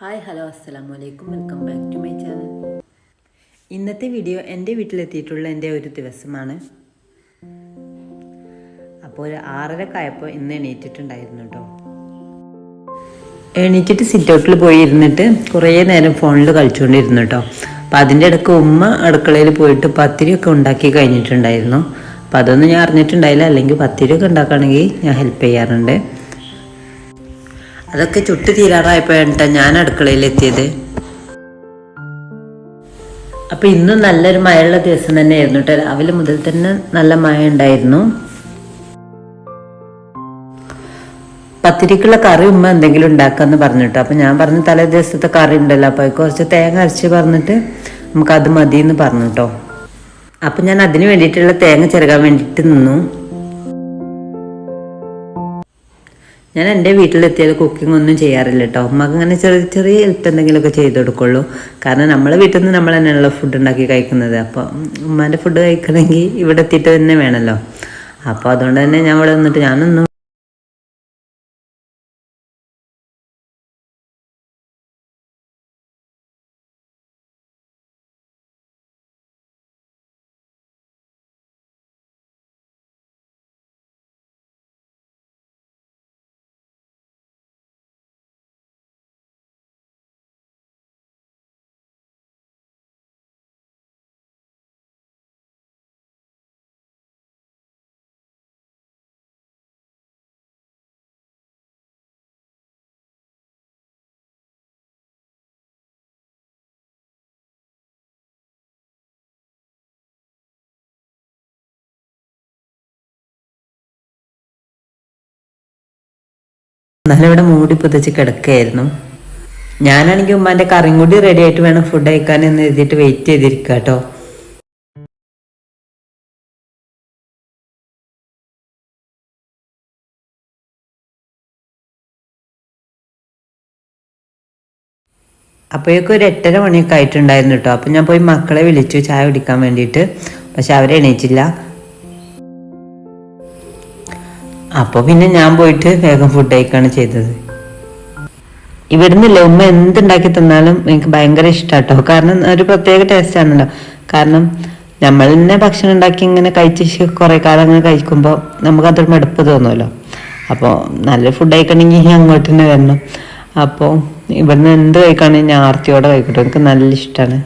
Hi hello അസ്സാം വലൈക്കും welcome back to my channel. ഇന്നത്തെ വീഡിയോ എന്റെ വീട്ടിലെത്തിയിട്ടുള്ള എന്റെ ഒരു ദിവസമാണ്. അപ്പോൾ ഒരു ആറരക്കായപ്പോൾ ഇന്ന് എണീറ്റിട്ടുണ്ടായിരുന്നു കേട്ടോ. എണീറ്റിട്ട് സിറ്റൗട്ടിൽ പോയി ഇരുന്നിട്ട് കുറേ നേരം ഫോണിൽ കളിച്ചുകൊണ്ടിരുന്നു കേട്ടോ. അപ്പോൾ അതിന്റെ ഇടയ്ക്ക് ഉമ്മ അടുക്കളയിൽ പോയിട്ട് പത്തിരിയൊക്കെ ഉണ്ടാക്കി കഴിഞ്ഞിട്ടുണ്ടായിരുന്നു. അപ്പോൾ അതൊന്നും ഞാൻ അറിഞ്ഞിട്ടുണ്ടായില്ല. അല്ലെങ്കിൽ പത്തിരിയൊക്കെ ഉണ്ടാക്കുകയാണെങ്കിൽ ഞാൻ ഹെൽപ്പ് ചെയ്യാറുണ്ട്. അതൊക്കെ ചുട്ട് തീരാറായപ്പോഴാണ് ഞാൻ അടുക്കളയിൽ എത്തിയത് അപ്പൊ ഇന്നും നല്ലൊരു മഴയുള്ള ദിവസം തന്നെയായിരുന്നു കേട്ടോ രാവിലെ മുതൽ തന്നെ നല്ല മഴ ഉണ്ടായിരുന്നു. പത്തിരിക്കുള്ള കറി ഉമ്മ എന്തെങ്കിലും ഉണ്ടാക്കാന്ന് പറഞ്ഞിട്ടോ അപ്പൊ ഞാൻ പറഞ്ഞു തലേ ദിവസത്തെ കറി ഉണ്ടല്ലോ. അപ്പൊ കുറച്ച് തേങ്ങ അരച്ച് പറഞ്ഞിട്ട് നമുക്ക് അത് മതി എന്ന് പറഞ്ഞു കേട്ടോ അപ്പൊ ഞാൻ അതിന് വേണ്ടിയിട്ടുള്ള തേങ്ങ ചെറുകാൻ വേണ്ടിയിട്ട് നിന്നു. ഞാൻ എന്റെ വീട്ടിലെത്തിയാൽ കുക്കിംഗ് ഒന്നും ചെയ്യാറില്ല കേട്ടോ ഉമ്മക്ക് അങ്ങനെ ചെറിയ ചെറിയ ഹെൽപ്പ് എന്തെങ്കിലുമൊക്കെ ചെയ്ത് കൊടുക്കുള്ളൂ. കാരണം നമ്മളെ വീട്ടിൽ നിന്ന് നമ്മൾ തന്നെയാണല്ലോ ഫുഡ് ഉണ്ടാക്കി കഴിക്കുന്നത്. അപ്പോൾ ഉമ്മാന്റെ ഫുഡ് കഴിക്കണമെങ്കിൽ ഇവിടെ എത്തിയിട്ട് തന്നെ വേണമല്ലോ അപ്പോൾ അതുകൊണ്ട് തന്നെ ഞാൻ ഇവിടെ വന്നിട്ട് ഞാനൊന്നും എന്നാലും ഇവിടെ മൂടി പുതച്ച് കിടക്കുകയായിരുന്നു. ഞാനാണെങ്കിൽ ഉമ്മാന്റെ കറിയും കൂടി റെഡി ആയിട്ട് വേണം ഫുഡ് കഴിക്കാൻ എന്ന് എഴുതിയിട്ട് വെയിറ്റ് ചെയ്തിരിക്കുക കേട്ടോ അപ്പോഴേക്കും ഒരു എട്ടര മണിയൊക്കെ ആയിട്ടുണ്ടായിരുന്നു കേട്ടോ അപ്പം ഞാൻ പോയി മക്കളെ വിളിച്ചു ചായ കുടിക്കാൻ വേണ്ടിയിട്ട്. പക്ഷെ അവരെ അപ്പോൾ പിന്നെ ഞാൻ പോയിട്ട് വേഗം ഫുഡ് കഴിക്കുകയാണ് ചെയ്തത്. ഇവിടുന്നില്ല ഉമ്മ എന്തുണ്ടാക്കി തന്നാലും എനിക്ക് ഭയങ്കര ഇഷ്ടാട്ടോ. കാരണം ഒരു പ്രത്യേക ടേസ്റ്റ് ആണല്ലോ. കാരണം നമ്മൾ തന്നെ ഭക്ഷണം ഉണ്ടാക്കി ഇങ്ങനെ കഴിച്ച് കുറെ കാലം അങ്ങനെ കഴിക്കുമ്പോൾ നമുക്കതൊരു മടുപ്പ് തോന്നുമല്ലോ അപ്പോൾ നല്ല ഫുഡ് കഴിക്കണമെങ്കിൽ അങ്ങോട്ട് തന്നെ വരണം. അപ്പോൾ ഇവിടുന്ന് എന്ത് കഴിക്കുകയാണെങ്കിൽ ഞാൻ ആർത്തിയോടെ കഴിക്കട്ടെ. എനിക്ക് നല്ല ഇഷ്ടമാണ്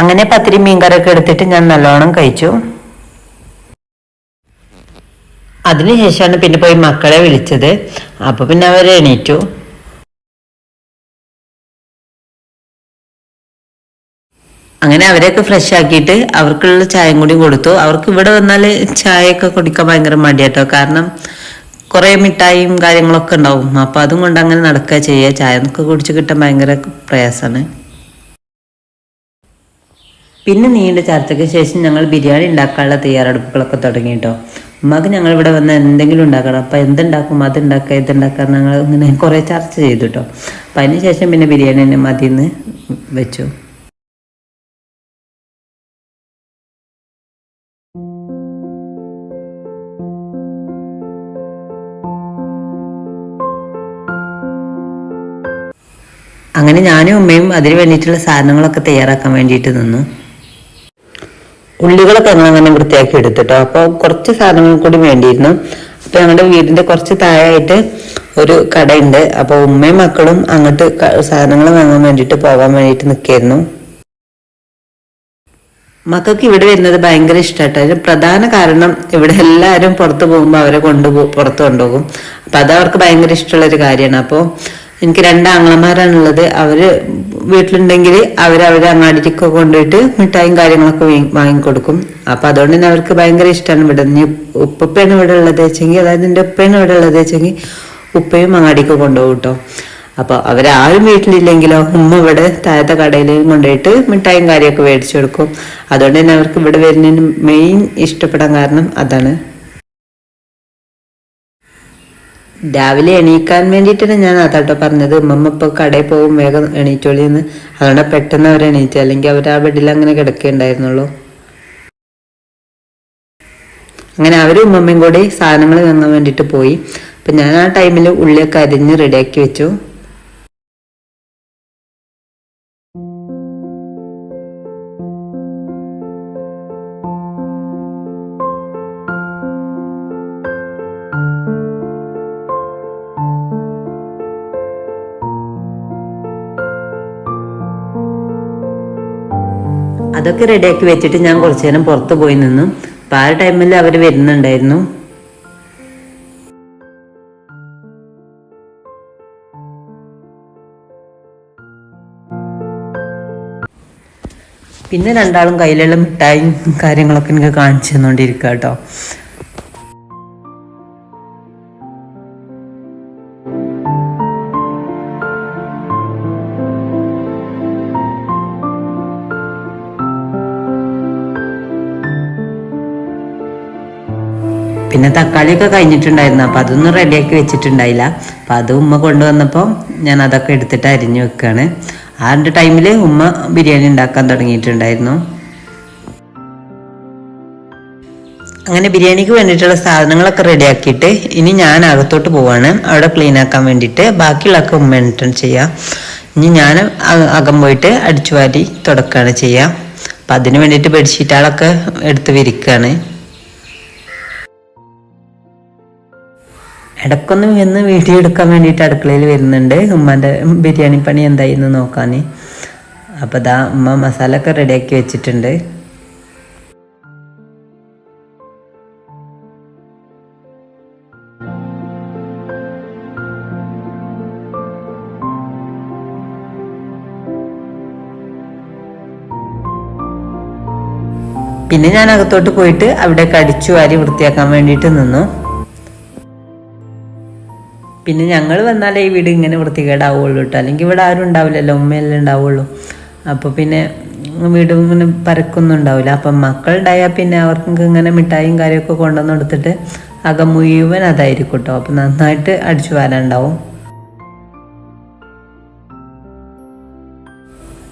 അങ്ങനെ പത്തിരി മീൻകറിയൊക്കെ എടുത്തിട്ട് ഞാൻ നല്ലോണം കഴിച്ചു. അതിനുശേഷമാണ് പിന്നെ പോയി മക്കളെ വിളിച്ചത്. അപ്പൊ പിന്നെ അവർ എണീറ്റു. അങ്ങനെ അവരെയൊക്കെ ഫ്രഷ് ആക്കിയിട്ട് അവർക്കുള്ള ചായയും കൂടി കൊടുത്തു. അവർക്ക് ഇവിടെ വന്നാൽ ചായയൊക്കെ കുടിക്കാൻ ഭയങ്കര മടിയാട്ടോ. കാരണം കുറേ മിഠായിയും കാര്യങ്ങളൊക്കെ ഉണ്ടാവും. അപ്പൊ അതും കൊണ്ട് അങ്ങനെ നടക്കുക ചെയ്യുക ചായ ഒക്കെ കുടിച്ച് കിട്ടാൻ ഭയങ്കര പ്രയാസമാണ് പിന്നെ നീണ്ട ചർച്ചയ്ക്ക് ശേഷം ഞങ്ങൾ ബിരിയാണി ഉണ്ടാക്കാനുള്ള തയ്യാറെടുപ്പുകളൊക്കെ തുടങ്ങി കേട്ടോ ഉമ്മാക്ക് ഞങ്ങൾ ഇവിടെ വന്ന് എന്തെങ്കിലും ഉണ്ടാക്കണം. അപ്പം എന്തുണ്ടാക്കും അതുണ്ടാക്കുക ഇതുണ്ടാക്കുക ഞങ്ങൾ ഇങ്ങനെ കുറേ ചർച്ച ചെയ്തു കേട്ടോ അപ്പം അതിന് ശേഷം പിന്നെ ബിരിയാണി തന്നെ മതിയെന്ന് വെച്ചു. അങ്ങനെ ഞാനും ഉമ്മയും അതിന് വേണ്ടിയിട്ടുള്ള സാധനങ്ങളൊക്കെ തയ്യാറാക്കാൻ വേണ്ടിയിട്ട് നിന്നു. ഉള്ളികളൊക്കെ അങ്ങനെ വൃത്തിയാക്കി എടുത്തിട്ടോ. അപ്പോൾ കുറച്ച് സാധനങ്ങൾ കൂടി വേണ്ടിയിരുന്നു. അപ്പൊ ഞങ്ങളുടെ വീടിന്റെ കുറച്ച് താഴെയായിട്ട് ഒരു കടയുണ്ട്. അപ്പോൾ ഉമ്മയും മക്കളും അങ്ങോട്ട് സാധനങ്ങൾ വാങ്ങാൻ വേണ്ടിയിട്ട് പോകാൻ വേണ്ടിയിട്ട് നിൽക്കായിരുന്നു. മക്കൾക്ക് ഇവിടെ വരുന്നത് ഭയങ്കര ഇഷ്ടമാട്ടോ. അതിന് പ്രധാന കാരണം ഇവിടെ എല്ലാവരും പുറത്ത് പോകുമ്പോൾ അവരെ കൊണ്ടുപോ പുറത്ത് കൊണ്ടുപോകും. അപ്പൊ അത് അവർക്ക് ഭയങ്കര ഇഷ്ടമുള്ള ഒരു കാര്യമാണ്. അപ്പോൾ എനിക്ക് രണ്ട് ആങ്ങളമാരാണുള്ളത് അവർ വീട്ടിലുണ്ടെങ്കിൽ അവർ അവരെ അങ്ങാടിക്കൊക്കെ കൊണ്ടുപോയിട്ട് മിഠായും കാര്യങ്ങളൊക്കെ വാങ്ങിക്കൊടുക്കും. അപ്പൊ അതുകൊണ്ട് തന്നെ അവർക്ക് ഭയങ്കര ഇഷ്ടമാണ് ഇവിടെ. നിന്ന് ഉപ്പയാണ് ഇവിടെ ഉള്ളത് വെച്ചെങ്കിൽ അതായത് എന്റെ ഉപ്പയാണ് ഇവിടെ ഉള്ളത് വെച്ചെങ്കിൽ ഉപ്പയും അങ്ങാടിക്ക് കൊണ്ടുപോകും കേട്ടോ. അപ്പൊ അവരാരും വീട്ടിലില്ലെങ്കിലോ ഉമ്മ ഇവിടെ താഴത്തെ കടയിൽ കൊണ്ടുപോയിട്ട് മിഠായും കാര്യമൊക്കെ മേടിച്ചു കൊടുക്കും. അതുകൊണ്ട് തന്നെ അവർക്ക് ഇവിടെ വരുന്നതിന് മെയിൻ ഇഷ്ടപ്പെടാൻ കാരണം അതാണ്. രാവിലെ എണീക്കാൻ വേണ്ടിയിട്ടാണ് ഞാൻ അതാട്ടോ പറഞ്ഞത്. ഉമ്മമ്മ ഇപ്പൊ കടയിൽ പോകും വേഗം എണീറ്റോളി എന്ന്. അതുകൊണ്ട് പെട്ടെന്ന് അവർ എണീറ്റ അല്ലെങ്കിൽ അവർ ആ ബെഡിൽ അങ്ങനെ കിടക്കുകയുണ്ടായിരുന്നുള്ളൂ അങ്ങനെ അവരും ഉമ്മമ്മയും കൂടി സാധനങ്ങൾ വാങ്ങാൻ വേണ്ടിയിട്ട് പോയി. അപ്പം ഞാൻ ആ ടൈമിൽ ഉള്ളിയൊക്കെ അരിഞ്ഞ് റെഡിയാക്കി വെച്ചു. അതൊക്കെ റെഡിയാക്കി വെച്ചിട്ട് ഞാൻ കുറച്ചു നേരം പുറത്ത് പോയി നിന്നു. അപ്പൊ ആ ടൈമിൽ അവർ വരുന്നുണ്ടായിരുന്നു. പിന്നെ രണ്ടാളും കയ്യിലുള്ള മിഠായും കാര്യങ്ങളൊക്കെ എനിക്ക് കാണിച്ചു തന്നുകൊണ്ടിരിക്കുക കേട്ടോ. പിന്നെ തക്കാളിയൊക്കെ കഴിഞ്ഞിട്ടുണ്ടായിരുന്നു. അപ്പം അതൊന്നും റെഡിയാക്കി വെച്ചിട്ടുണ്ടായില്ല. അപ്പം അത് ഉമ്മ കൊണ്ടുവന്നപ്പോൾ ഞാൻ അതൊക്കെ എടുത്തിട്ട് അരിഞ്ഞു വെക്കുകയാണ് ആ ഒരു ടൈമിൽ ഉമ്മ ബിരിയാണി ഉണ്ടാക്കാൻ തുടങ്ങിയിട്ടുണ്ടായിരുന്നു. അങ്ങനെ ബിരിയാണിക്ക് വേണ്ടിയിട്ടുള്ള സാധനങ്ങളൊക്കെ റെഡിയാക്കിയിട്ട് ഇനി ഞാൻ അകത്തോട്ട് പോവാണ്. അവിടെ ക്ലീൻ ആക്കാൻ വേണ്ടിയിട്ട്. ബാക്കിയുള്ളതൊക്കെ ഉമ്മ എന്റൺ ചെയ്യാം. ഇനി ഞാൻ അകം പോയിട്ട് അടിച്ചു വാരി തുടക്കുകയാണ് ചെയ്യുക അപ്പം അതിന് വേണ്ടിയിട്ട് ബെഡ്ഷീറ്റുകളൊക്കെ എടുത്ത് വിരിക്കുകയാണ് ഇടയ്ക്കൊന്ന് ഇന്ന് വീഡിയോ എടുക്കാൻ വേണ്ടിയിട്ട് അടുക്കളയിൽ വരുന്നുണ്ട്. ഉമ്മാന്റെ ബിരിയാണി പണി എന്തായിന്ന് നോക്കാൻ അപ്പോൾ ദാ ഉമ്മ മസാല ഒക്കെ റെഡിയാക്കി വെച്ചിട്ടുണ്ട്. പിന്നെ ഞാൻ അകത്തോട്ട് പോയിട്ട് അവിടെ കടിച്ചു വാരി വൃത്തിയാക്കാൻ വേണ്ടിയിട്ട് നിന്നു. പിന്നെ ഞങ്ങൾ വന്നാലേ ഈ വീട് ഇങ്ങനെ വൃത്തികേടാവുള്ളൂ കേട്ടോ അല്ലെങ്കിൽ ഇവിടെ ആരും ഉണ്ടാവില്ലല്ലോ ഉമ്മയല്ലേ ഉണ്ടാവുള്ളൂ. അപ്പോൾ പിന്നെ വീട് ഇങ്ങനെ പരക്കൊന്നും ഉണ്ടാവില്ല. അപ്പം മക്കളുണ്ടായാൽ പിന്നെ അവർക്ക് ഇങ്ങനെ മിഠായും കാര്യമൊക്കെ കൊണ്ടുവന്ന് കൊടുത്തിട്ട് അകം മുഴുവൻ അതായിരിക്കും കേട്ടോ അപ്പം നന്നായിട്ട് അടിച്ചു വാരാനുണ്ടാവും.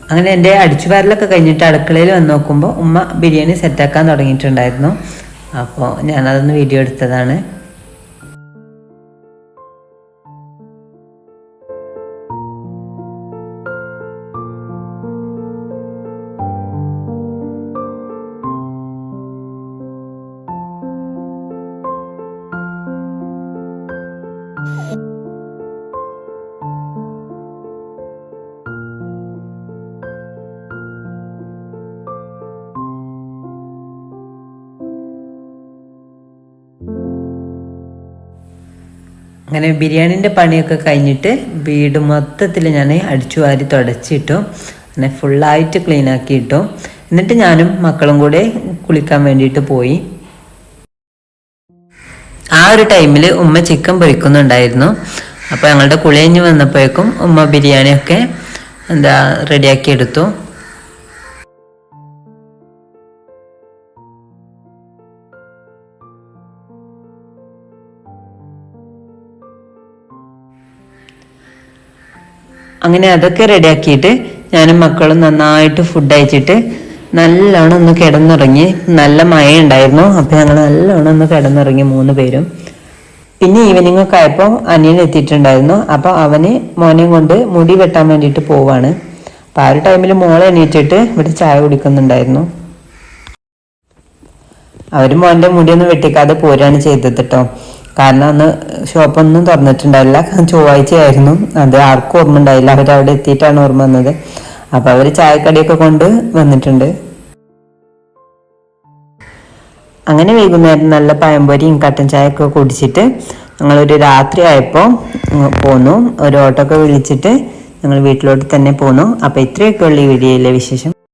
അങ്ങനെ എന്റെ അടിച്ചു വാരലൊക്കെ കഴിഞ്ഞിട്ട് അടുക്കളയിൽ വന്ന് നോക്കുമ്പോൾ ഉമ്മ ബിരിയാണി സെറ്റാക്കാൻ തുടങ്ങിയിട്ടുണ്ടായിരുന്നു. അപ്പോൾ ഞാനതൊന്ന് വീഡിയോ എടുത്തതാണ്. അങ്ങനെ ബിരിയാണിന്റെ പണിയൊക്കെ കഴിഞ്ഞിട്ട് വീട് മൊത്തത്തിൽ ഞാൻ അടിച്ചു വാരി തുടച്ചിട്ടു. അങ്ങനെ ഫുള്ളായിട്ട് ക്ലീൻ ആക്കിയിട്ടു. എന്നിട്ട് ഞാനും മക്കളും കൂടെ കുളിക്കാൻ വേണ്ടിയിട്ട് പോയി. ആ ഒരു ടൈമിൽ ഉമ്മ ചിക്കൻ പൊരിക്കുന്നുണ്ടായിരുന്നു. അപ്പോൾ ഞങ്ങളുടെ കുളിയഞ്ഞ് വന്നപ്പോഴേക്കും ഉമ്മ ബിരിയാണിയൊക്കെ എന്താ റെഡിയാക്കി എടുത്തു. അങ്ങനെ അതൊക്കെ റെഡിയാക്കിയിട്ട് ഞാനും മക്കളും നന്നായിട്ട് ഫുഡ് അയച്ചിട്ട് നല്ലോണം ഒന്ന് കിടന്നുറങ്ങി. നല്ല മഴ ഉണ്ടായിരുന്നു അപ്പോൾ ഞങ്ങൾ നല്ലോണം ഒന്ന് കിടന്നുറങ്ങി മൂന്ന് പേരും. പിന്നെ ഈവനിങ് ഒക്കെ ആയപ്പോൾ അനിയൻ എത്തിയിട്ടുണ്ടായിരുന്നു. അപ്പോൾ അവന് മോനെയും കൊണ്ട് മുടി വെട്ടാൻ വേണ്ടിയിട്ട് പോവാണ്. അപ്പോൾ ആ ഒരു ടൈമിൽ മോളെ എണീറ്റിട്ട് ഇവിടെ ചായ കുടിക്കുന്നുണ്ടായിരുന്നു. അവർ മോന്റെ മുടിയൊന്നും വെട്ടിക്കാതെ പോരാണ് ചെയ്തത് കേട്ടോ. കാരണം അന്ന് ഷോപ്പൊന്നും തുറന്നിട്ടുണ്ടായില്ല ചൊവ്വാഴ്ചയായിരുന്നു. അത് ആർക്കും ഓർമ്മ ഉണ്ടായില്ല. അവർ അവിടെ എത്തിയിട്ടാണ് ഓർമ്മ വന്നത്. അപ്പോൾ അവർ ചായക്കടിയൊക്കെ കൊണ്ട് വന്നിട്ടുണ്ട്. അങ്ങനെ വൈകുന്നേരം നല്ല പഴംപൊരിയും കട്ടൻ ചായയൊക്കെ കുടിച്ചിട്ട് ഞങ്ങളൊരു രാത്രി ആയപ്പോൾ പോന്നു. ഒരു ഓട്ടോ ഒക്കെ വിളിച്ചിട്ട് ഞങ്ങൾ വീട്ടിലോട്ട് തന്നെ പോന്നു. അപ്പോൾ ഇത്രയൊക്കെ ഉള്ള ഈ വീഡിയോയിലെ വിശേഷം.